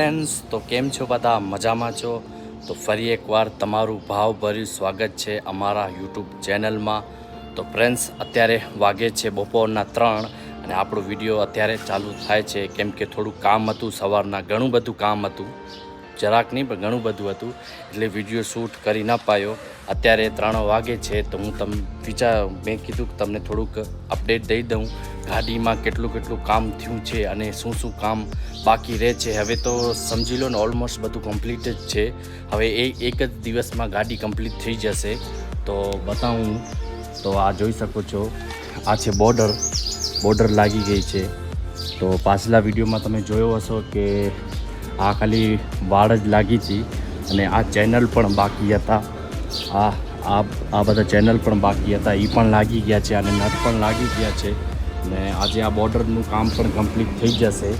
Friends તો કેમ છો બધા? મજામાં છો? તો ફરી એકવાર તમારું ભાવભર્યું સ્વાગત છે અમારા યુટ્યુબ ચેનલમાં. તો ફ્રેન્ડ્સ અત્યારે વાગે છે બપોરના ત્રણ અને આપણો વીડિયો અત્યારે ચાલુ થાય છે. કેમ કે થોડું કામ હતું, સવારના ઘણું બધું કામ હતું. જરાક નહીં, પણ ઘણું બધું હતું. એટલે વીડિયો શૂટ કરી ના પાયો. અત્યારે ત્રણ વાગે છે, તો હું તમ વિચાર, મેં કીધું કે તમને થોડુંક અપડેટ દઈ દઉં. ગાડીમાં કેટલું કેટલું કામ થયું છે અને શું શું કામ બાકી રહે છે. હવે તો સમજી લો ને ઓલમોસ્ટ બધું કમ્પ્લીટ જ છે. હવે એ એક જ દિવસમાં ગાડી કમ્પ્લીટ થઈ જશે. તો બતાવું. તો આ જોઈ શકો છો. આ છે બોર્ડર બોર્ડર લાગી ગઈ છે. તો પાછલા વિડીયોમાં તમે જોયો હશો કે આ ખાલી વાળ જ લાગી હતી અને આ ચેનલ પણ બાકી હતા. આ આ આ બધા ચેનલ પણ બાકી હતા. એ પણ લાગી ગયા છે અને નટ પણ લાગી ગયા છે ને આજે આ બોર્ડરનું કામ પણ કમ્પ્લીટ થઈ જશે.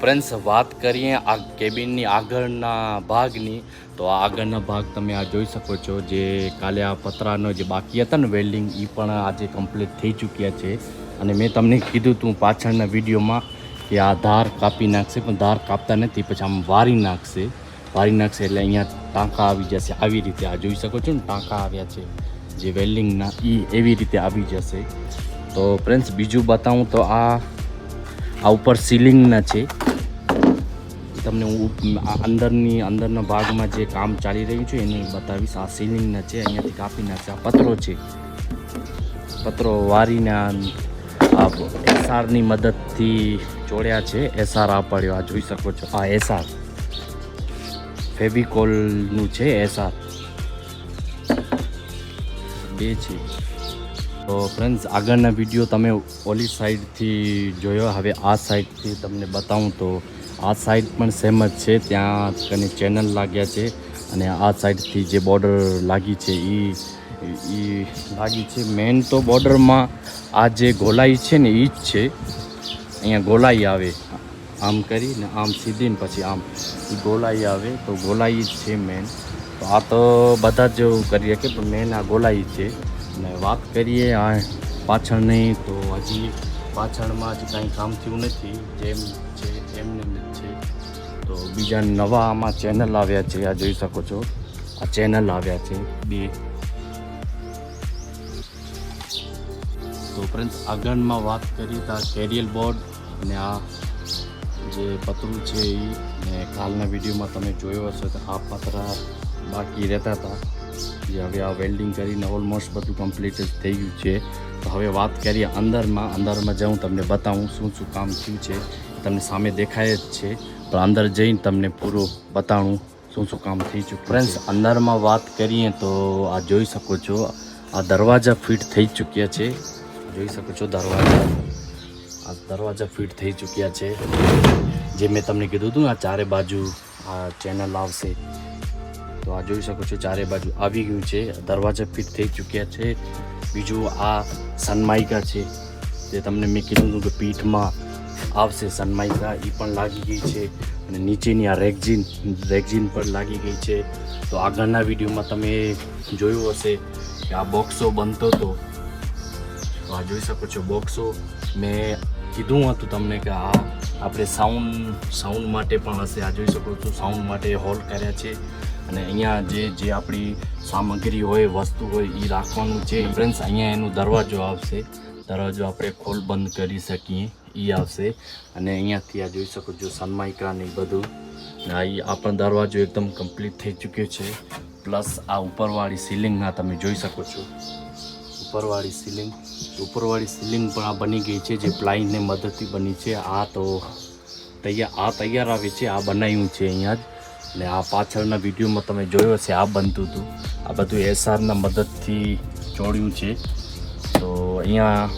ફ્રેન્ડ્સ વાત કરીએ આ કેબિનની આગળના ભાગની, તો આ આગળના ભાગ તમે આ જોઈ શકો છો જે કાલે આ પતરાનો જે બાકી હતા ને વેલ્ડિંગ એ પણ આજે કમ્પ્લીટ થઈ ચૂક્યા છે. અને મેં તમને કીધું હતું પાછળના વિડીયોમાં કે આ ધાર કાપી નાખશે, પણ ધાર કાપતા નથી, પછી આમ વારી નાખશે. વારી નાખશે એટલે અહીંયા ટાંકા આવી જશે. આવી રીતે આ જોઈ શકો છો ને, ટાંકા આવ્યા છે. જે વેલ્ડિંગના એ એવી રીતે આવી જશે. તો ફ્રેન્ડ્સ, બીજું બતાવું તો આ આ ઉપર સીલિંગના છે. તમને હું અંદરની, અંદરના ભાગમાં જે કામ ચાલી રહ્યું છે, એને બતાવીશ. આ સીલિંગના છે, અહીંયાથી કાપી નાખશે. આ પતરો છે. પતરો વારીને, આ એસઆરની મદદથી જોડ્યા છે. એસઆર આ પડ્યો આ જોઈ શકો છો. આ એસઆર ફેબિકોલનું છે એસઆર બે છે. તો ફ્રેન્ડ્સ આગળના વીડિયો તમે ઓલી સાઈડથી જોયો. હવે આ સાઈડથી તમને બતાવું તો આ સાઈડ પણ સેમ જ છે. ત્યાં કને ચેનલ લાગ્યા છે અને આ સાઈડથી જે બોર્ડર લાગી છે એ એ લાગી છે. મેન તો બોર્ડરમાં આ જે ગોલાઈ છે ને એ જ છે. અહીંયા ગોલાઈ આવે. આમ કરીને આમ સીધી ને પછી આમ. એ ગોલાઈ આવે તો ગોલાઈ જ છે મેન તો આ તો બધા જ કરીએ કે પણ મેન આ ગોલાઈ છે. અને વાત કરીએ આ પાછળની, તો હજી પાછળમાં હજી કાંઈ કામ થયું નથી. જેમ છે એમને છે. તો બીજા નવા આમાં ચેનલ આવ્યા છે, આ જોઈ શકો છો. આ ચેનલ આવ્યા છે, બે. તો ફ્રેન્ડ્સ આગળમાં વાત કરીએ તો આ કેરિયલ બોર્ડ અને આ જે પતરું છે એ ને કાલના વિડીયોમાં તમે જોયો હશે તો આ પતરા બાકી રહેતા હતા. જે હવે આ વેલ્ડિંગ કરીને ઓલમોસ્ટ બધું કમ્પ્લીટ જ થઈ ગયું છે. તો હવે વાત કરીએ અંદરમાં. અંદરમાં જાઉં તમને બતાવું શું શું કામ થયું છે. તમને સામે દેખાય જ છે. પણ અંદર જઈને તમને પૂરું બતાવું શું શું કામ થઈ ચૂક્યું ફ્રેન્ડ્સ અંદરમાં વાત કરીએ તો આ જોઈ શકો છો. આ દરવાજા ફિટ થઈ ચૂક્યા છે. જોઈ શકો છો દરવાજા. આ દરવાજા ફિટ થઈ ચૂક્યા છે. જે મેં તમને કીધું હતું આ ચારે બાજુ આ ચેનલ આવશે. તો આ જોઈ શકો છો, ચારે બાજુ આવી ગયું છે. દરવાજા ફિટ થઈ ચૂક્યા છે. બીજું આ સનમાઇકા છે. જે તમને મેં કીધું હતું કે પીઠમાં આવશે સનમાઇકા એ પણ લાગી ગઈ છે. અને નીચેની આ રેગઝીન રેગઝીન પણ લાગી ગઈ છે. તો આગળના વિડીયોમાં તમે જોયું હશે કે આ બોક્સો બનતો હતો. તો આ જોઈ શકો છો બોક્સો મેં કીધું હતું તમને કે આ આપણે સાઉન્ડ સાઉન્ડ માટે પણ હશે. આ જોઈ શકો છો સાઉન્ડ માટે હોલ કર્યા છે. અને અહીંયા જે જે આપણી સામગ્રી હોય, વસ્તુ હોય એ રાખવાનું છે. ફ્રેન્ડ્સ અહીંયા એનો દરવાજો આવશે. દરવાજો આપણે ખોલ બંધ કરી શકીએ. એ આવશે. અને અહીંયાથી આ જોઈ શકો છો, સનમાઇકા ને બધું. આ આપણો દરવાજો એકદમ કમ્પ્લીટ થઈ ચૂક્યો છે. પ્લસ આ ઉપરવાળી સીલિંગના તમે જોઈ શકો છો. ઉપરવાળી સીલિંગ ઉપરવાળી સીલિંગ પણ આ બની ગઈ છે, જે પ્લાયને મદદથી બની છે. આ તો તૈયાર આ તૈયાર આવે છે, આ બનાવ્યું છે અહીંયા જ. ને આ પાછળના વિડીયોમાં તમે જોયો હશે, આ બનતું હતું. આ બધું એસઆરના મદદથી જોડ્યું છે. તો અહીંયા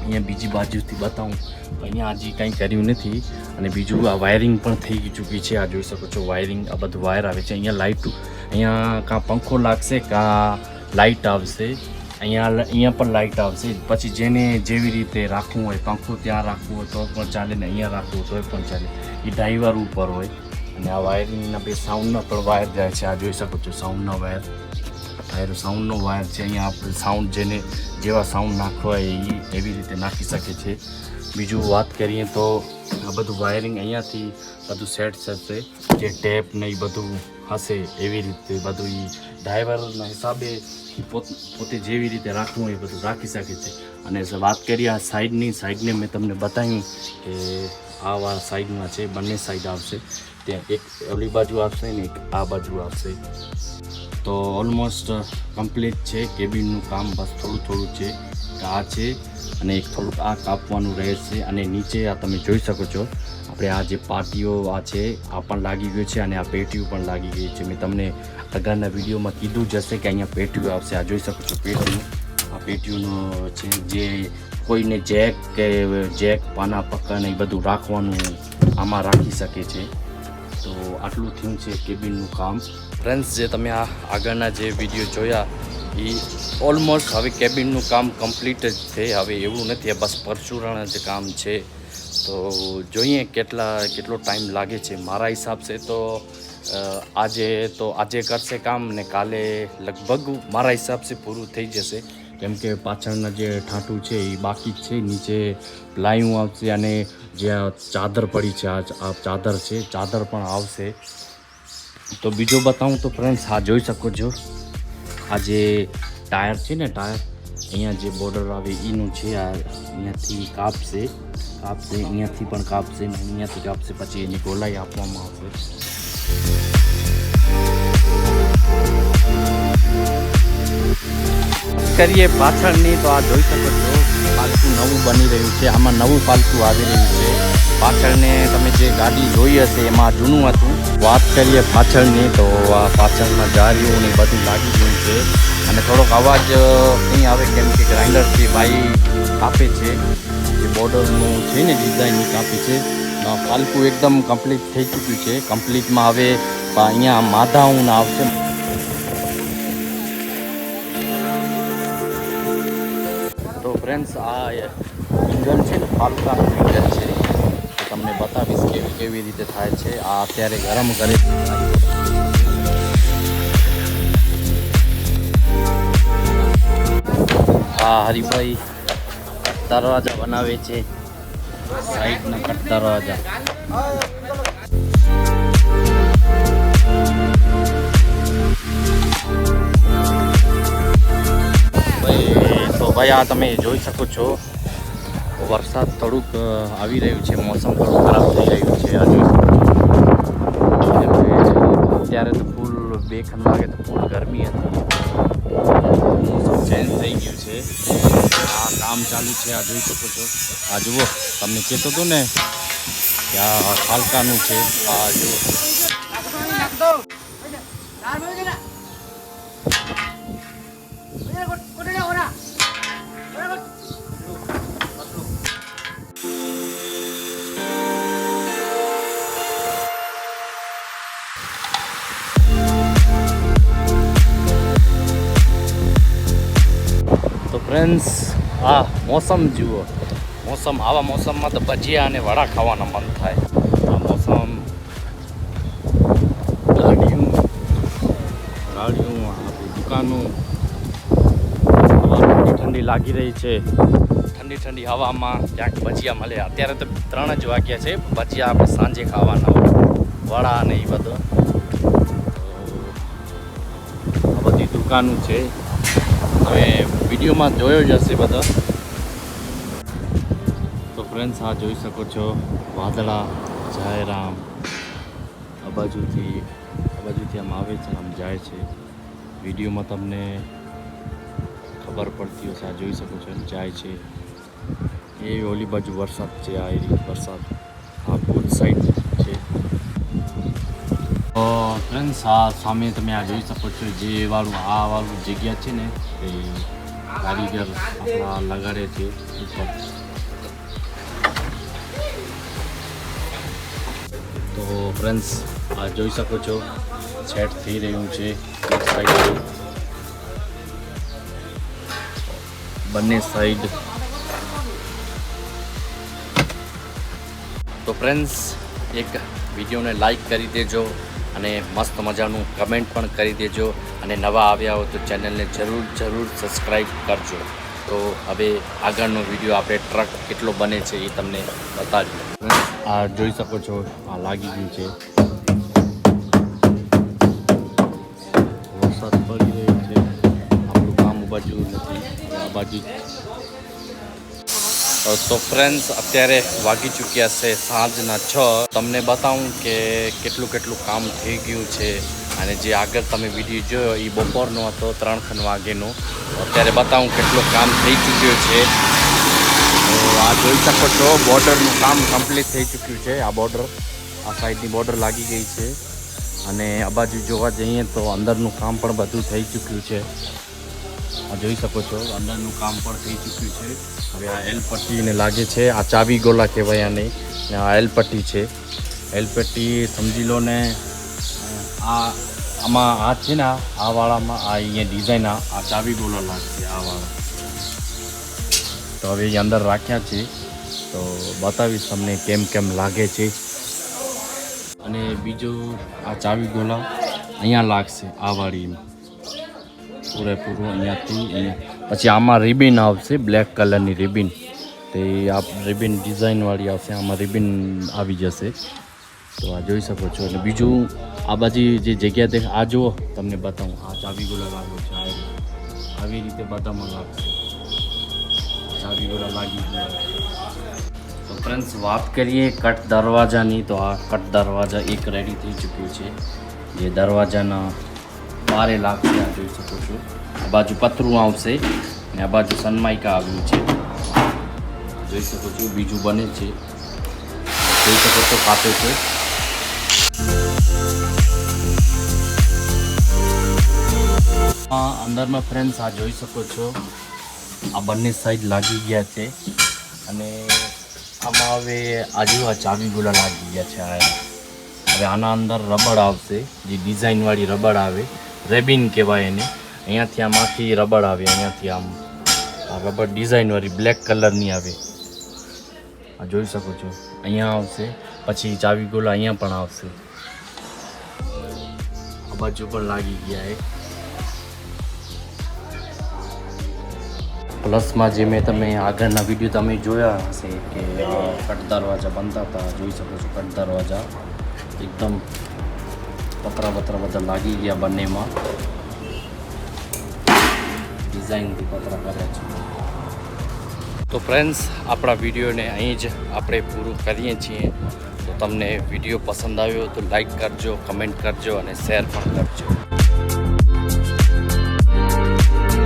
અહીંયા બીજી બાજુથી બતાવું. અહીંયા હજી કંઈ કર્યું નથી. અને બીજું આ વાયરિંગ પણ થઈ ચૂકી છે. આ જોઈ શકો છો વાયરિંગ આ બધું વાયર આવે છે. અહીંયા લાઇટ અહીંયા કાં પંખો લાગશે, કાં લાઇટ આવશે. અહીંયા અહીંયા પણ લાઇટ આવશે. પછી જેને જેવી રીતે રાખવું હોય, પંખો ત્યાં રાખવું હોય, તો પણ ચાલે ને અહીંયા રાખવું હોય તો પણ ચાલે. એ ડ્રાઈવર ઉપર હોય. અને આ વાયરિંગના બે સાઉન્ડના પણ વાયર જાય છે. આ જોઈ શકો છો સાઉન્ડનો વાયર વાયર સાઉન્ડનો વાયર છે. અહીંયા આપણે સાઉન્ડ જેને જેવા સાઉન્ડ નાખવા હોય એ એવી રીતે નાખી શકે છે. બીજું વાત કરીએ તો આ બધું વાયરિંગ અહીંયાથી બધું સેટ થશે. જે ટેપ ને એ બધું હશે એવી રીતે બધું એ ડ્રાઈવરના હિસાબે પોતે જેવી રીતે રાખવું એ બધું રાખી શકે છે. અને વાત કરીએ આ સાઈડની સાઈડને મેં તમને બતાવ્યું કે આવા સાઈડમાં છે, બંને સાઈડ આવશે. ત્યાં એક ઓલી બાજુ આવશે ને એક આ બાજુ આવશે. તો ઓલમોસ્ટ કમ્પ્લીટ છે. કેબિનનું કામ બસ થોડું થોડું છે. આ છે અને એક થોડુંક આ કાપવાનું રહેશે અને નીચે આ તમે જોઈ શકો છો. આપણે આ જે પાટીઓ આ છે, આ પણ લાગી ગયું છે અને આ પેટીઓ પણ લાગી ગઈ છે. મેં તમને અગાઉના વિડીયોમાં કીધું જ હશે કે અહીંયા પેટીઓ આવશે. આ જોઈ શકો છો પેટીઓ. આ પેટીઓનો છે જે કોઈને જેક કે જેક, પાના, પક્કા ને એ બધું રાખવાનું આમાં રાખી શકે છે. તો આટલું થીમ છે કેબિનનું કામ. ફ્રેન્ડ્સ, જે તમે આ આગળના જે વીડિયો જોયા એ ઓલમોસ્ટ હવે કેબિનનું કામ કમ્પ્લીટ જ છે. હવે એવું નથી બસ પરચુરણ જ કામ છે. તો જોઈએ કેટલા, કેટલો ટાઈમ લાગે છે. મારા હિસાબસે તો આજે તો આજે કરશે કામ ને કાલે લગભગ મારા હિસાબથી પૂરું થઈ જશે. કેમ કે પાછળના જે ઠાઠું છે એ બાકી છે. નીચે પ્લાયું આવશે અને જે આ ચાદર પડી છે, આ ચાદર છે, ચાદર પણ આવશે. તો બીજું બતાવું તો ફ્રેન્ડ્સ આ જોઈ શકો છો. આ જે ટાયર છે ને, ટાયર, અહીંયા જે બોર્ડર આવે એનું છે, આ અહીંયાથી કાપશે. કાપશે, અહીંયાથી પણ કાપશે ને અહીંયાથી કાપશે, પછી એની ગોલાઈ આપવામાં આવશે. કરીએ પાછળની તો આ જોઈ શકો છો, પાલતું નવું બની રહ્યું છે, આમાં નવું પાલતું આવી રહ્યું છે. પાછળને તમે જે ગાડી જોઈ હશે એમાં જૂનું હતું. વાત કરીએ પાછળની તો આ પાછળમાં જારીઓ ને બધું લાગી ગયું છે. અને થોડોક અવાજ નહીં આવે કેમ કે ગ્રાઇન્ડરથી ભાઈ કાપે છે. જે બોર્ડરનું છે ને ડિઝાઇન કાપી છે. આ પાલતું એકદમ કમ્પ્લીટ થઈ ચૂક્યું છે. કમ્પ્લીટમાં હવે અહીંયા માધાઉન આવશે. ફ્રેન્ડ્સ આ ઇન્જન છે ને પાલકાનું ઇંગલ છે. તમને બતાવીશ કેવી કેવી રીતે થાય છે. આ અત્યારે ગરમ કરે હા હરીભાઈ દરવાજા બનાવે છે. સાઈડના દરવાજા. ભાઈ તો ભાઈ આ તમે જોઈ શકો છો. વરસાદ થોડુંક આવી રહ્યું છે, મોસમ થોડું ખરાબ થઈ રહ્યું છે. આ જોઈ શકો છો કેમ કે અત્યારે તો ફૂલ બે વાગે તો ફૂલ ગરમી હતી. ચેન્જ થઈ ગયું છે. આ કામ ચાલુ છે, આ જોઈ શકો છો. આ જુઓ, તમને કહેતો હતો ને કે આ ખાલકાનું છે. આ જુઓ. ફ્રેન્ડ્સ આ મોસમ જુઓ. મોસમ, આવા મોસમમાં તો ભજીયા અને વડા ખાવાના મન થાય. આ મોસમ ગાડીઓ ગાડીઓ આપણી દુકાનું. ઠંડી લાગી રહી છે. ઠંડી ઠંડી હવામાં ક્યાંક ભજીયા મળે. અત્યારે તો ત્રણ જ વાગ્યા છે. ભજીયા આપણે સાંજે ખાવાના વડા અને એ બધું. આ બધી દુકાનો છે. હવે વિડીયોમાં જોયો જ હશે બધા. તો ફ્રેન્ડ્સ આ જોઈ શકો છો. વાદળા, જાયરામ. આ બાજુથી આ બાજુથી આમ આવે છે, આમ જાય છે. વિડીયોમાં તમને ખબર પડતી હશે, આ જોઈ શકો છો, એમ જાય છે. એ ઓલી બાજુ વરસાદ છે, આ એરી વરસાદ. આ ભુજ સાઈડ તો ફ્રેન્ડ્સ આ સામે તમે આ જોઈ શકો છો. જે વાળું, આ વાળું જગ્યા છે ને, એ કારીગર આપણા લગાડે છે. ઉપર તો ફ્રેન્ડ્સ આ જોઈ શકો છો. સેટ થઈ રહ્યું છે. બંને સાઈડ તો ફ્રેન્ડ્સ એક વિડીયોને લાઈક કરી દેજો. અને મસ્ત મજાનું કમેન્ટ પણ કરી દેજો અને નવા આવ્યા હો તો ચેનલને જરૂર જરૂર સબસ્ક્રાઈબ કરજો. તો હવે આગળનો વીડિયો આપણે ટ્રક કેટલો બને છે એ તમને બતાવ્યું આ જોઈ શકો છો, આ લાગી ગયું છે. વરસાદ પડી રહ્યો છે. આપણું કામ બાજુ નથી, આ બાજુ. તો ફ્રેન્ડ્સ અત્યારે વાગી ચૂક્યા છે સાંજના છ. તમને બતાવું કે કેટલું કેટલું કામ થઈ ગયું છે અને જે આગળ તમે વીડિયો જોયો એ બપોરનો હતો ત્રણ ખન વાગેનો. અત્યારે બતાવું કેટલું કામ થઈ ચૂક્યું છે. આ જોઈ શકો છો, બોર્ડરનું કામ કમ્પ્લીટ થઈ ચૂક્યું છે, આ બોર્ડર. આ સાઈડની બોર્ડર લાગી ગઈ છે. અને આ બાજુ જોવા જઈએ તો અંદરનું કામ પણ બધું થઈ ચૂક્યું છે. જોઈ શકો છો, અંદરનું કામ પણ થઈ ચૂક્યું છે. હવે આ એલ લાગે છે, આ ચાવી ગોલા કહેવાય આને આ એલ છે. એલ સમજી લો ને, આ આમાં આ છે ને, આ વાળામાં આ અહીંયા ડિઝાઇન, આ ચાવી ગોલા લાગશે આ વાળા. તો હવે એ અંદર રાખ્યા છે. તો બતાવીશ તમને કેમ કેમ લાગે છે. અને બીજું આ ચાવી ગોલા અહીંયા લાગશે, આ વાળીમાં પૂરેપૂરું અહીંયાથી પછી આમાં રિબિન આવશે બ્લેક કલરની રિબિન તે આ રિબિન ડિઝાઇનવાળી આવશે, આમાં રિબિન આવી જશે. તો આ જોઈ શકો છો. અને બીજું, આ બાજુ જે જગ્યા દેખ, આ જુઓ, તમને બતાવું. આ ચાવી ગોળા લાગો છે. આવી રીતે બધામાં લાગશે. ચાવી ગોળા લાગી તો ફ્રેન્ડ્સ વાત કરીએ કટ દરવાજાની. તો આ કટ દરવાજા એક રેડી થઈ ચૂક્યું છે. જે દરવાજાના બારે લાગશે આ જોઈ શકો છો. આ બાજુ પથરું આવશે ને આ બાજુ સનમાઇકા આવ્યું છે. જોઈ શકો છો, બીજું બને છે. જોઈ શકો છો, કાપે છે. અંદરમાં ફ્રેન્ડ્સ આ જોઈ શકો છો. આ બંને સાઈડ લાગી ગયા છે. અને આમાં હવે આજુ આ ચાવી ગોળા લાગી ગયા છે હવે આના અંદર રબડ આવશે. જે ડિઝાઇનવાળી રબડ આવે. રેબિન કહેવાય એને. અહીંયાથી આમાંથી રબડ આવે, અહીંયાથી આમ આ રબડ ડિઝાઇનવાળી બ્લેક કલરની આવે. આ જોઈ શકો છો. અહીંયા આવશે, પછી ચાવી ગોલા અહીંયા પણ આવશે. આ બાજુ પણ લાગી ગયા એ. પ્લસમાં જે મેં તમે આગળના વીડિયો તમે જોયા હશે કે કટ દરવાજા બનતા હતા. જોઈ શકો છો કટ દરવાજા. એકદમ પતરા પતરા બધા લાગી ગયા બંનેમાં. ડિઝાઇનથી પતરા કર્યા છે. તો ફ્રેન્ડ્સ આપણા વિડીયોને અહીં જ આપણે પૂરું કરીએ છીએ. તો તમને વીડિયો પસંદ આવ્યો તો લાઈક કરજો કમેન્ટ કરજો અને શેર પણ કરજો.